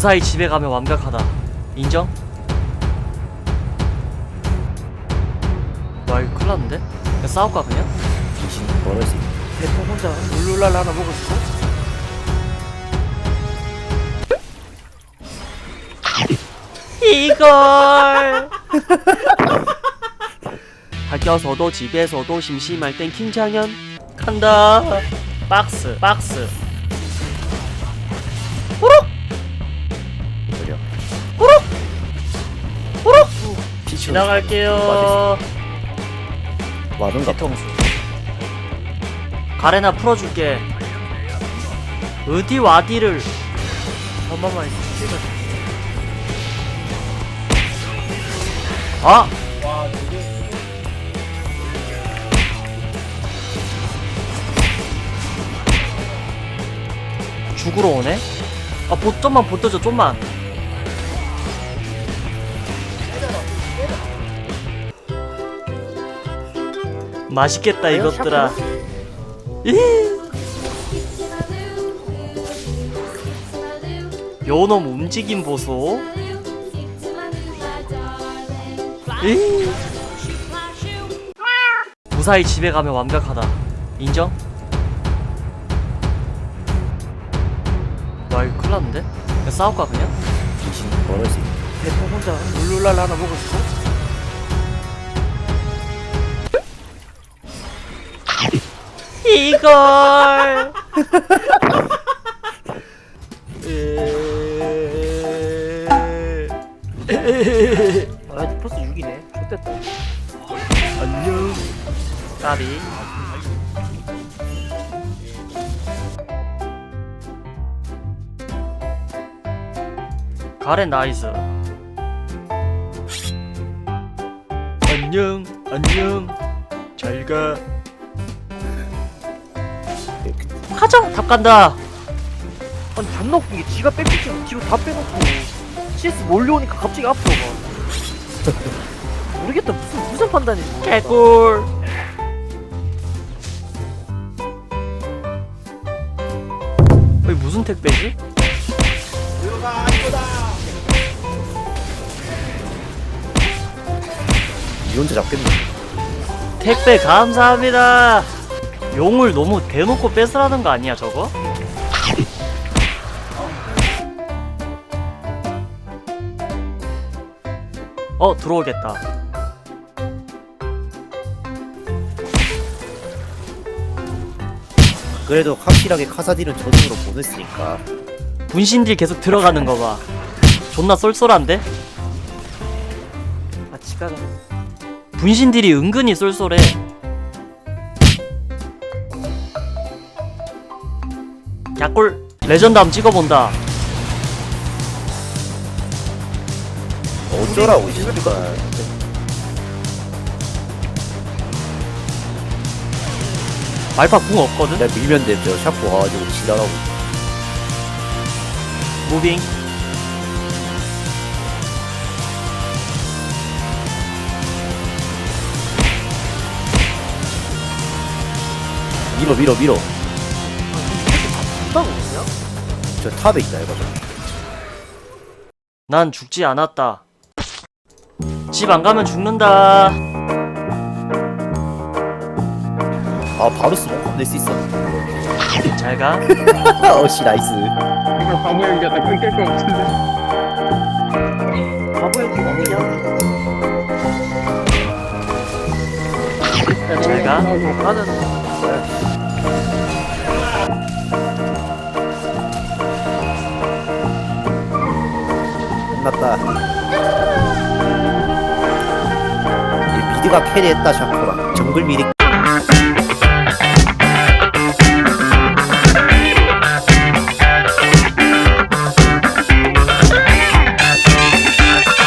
무사히 집에 가면 완벽하다. 인정? 와 이거 큰일 났는데? 그냥 싸울까 그냥? 귀신 버릇이 대통 혼자 룰루랄라 하나 먹고 싶어? 이걸 학교서도 집에서도 심심할 땐 킹창현 간다 박스 박스 그려 피치 지나갈게요. 와든가? 뒤통수. 가래나 풀어줄게. 어디 와디를 잠깐만 있어 아! 죽으러 오네? 아, 보, 좀만 보떠줘, 좀만. 맛있겠다, 이것들아. 이. 요놈 움직임 보소. 이. 무사히 집에 가면 완벽하다. 인정? 와 이거 큰일 났는데? 그냥 싸울까 그냥? 귀신 버릇이 대통 혼자 룰루랄라 하나 먹고 싶어? 이걸. 아 플러스 6이네. 좋됐다. 안녕 까비. 가렌 나이스. 안녕 안녕. 잘 가 하정 탑 간다. 아니 존나 웃긴 게 지가 뺏기지 뒤로 다 빼놓고 CS 몰려오니까 갑자기 앞으로 가. 모르겠다. 무슨 무슨 판단인지 모르겠다. 개꿀. 여기 무슨 택배지? 이 혼자 잡겠네. 택배 감사합니다. 용을 너무 대놓고 뺏으라는 거 아니야 저거? 어 들어오겠다. 그래도 확실하게 카사디는 저승으로 보냈으니까 분신딜 계속 들어가는 거 봐. 존나 쏠쏠한데? 아 지가 분신딜이 은근히 쏠쏠해. 약골 레전드 한번 찍어본다. 어쩌라고 이 씨발 말파 궁 없거든? 내가 밀면 돼저 샤프 와가지고 지나가고 무빙. 밀어 밀어 밀어 한다고 그냥? 저 탑에 있다 이거 난 죽지 않았다. 집 안 가면 죽는다. 아 바로 스모크 낼수 있어 잘 가. 어씨 나이스 이거 바보 연기하다 끊길 것 같은데. 바보 형이 어디냐? 잘 가. 나는 끝났다. 이 미드가 캐리했다 샤프가 정글 미리